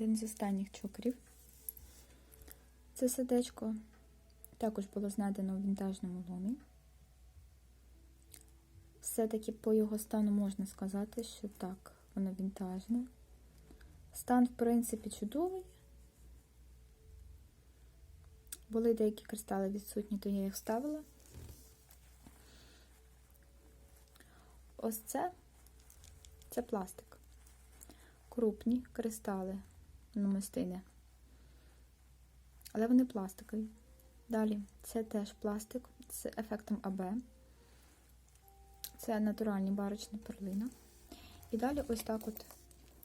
один з останніх чокерів. Це сердечко також було знайдено в вінтажному ломі. Все-таки по його стану можна сказати, що так, воно вінтажне. Стан, в принципі, чудовий. Були деякі кристали відсутні, то я їх вставила. Ось це це пластик. Крупні кристали намистини. Але вони пластикові. Далі це теж пластик з ефектом АБ. Це натуральні барочна перлина. І далі ось так от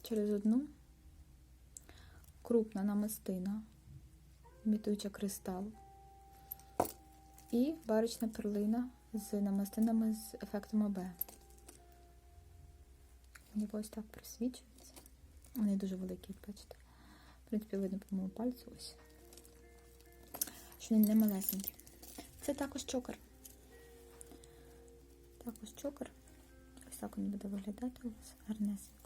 через одну крупна намистина, імітуюча кристал. І барочна перлина з намистинами з ефектом АБ. Вони ось так просвічуються. Вони дуже великі, бачите. Принципі, видно по моєму пальцю ось. Що він не малесенький. Це також чокер. Також чокер. Ось так він буде виглядати у вас гарнесенько.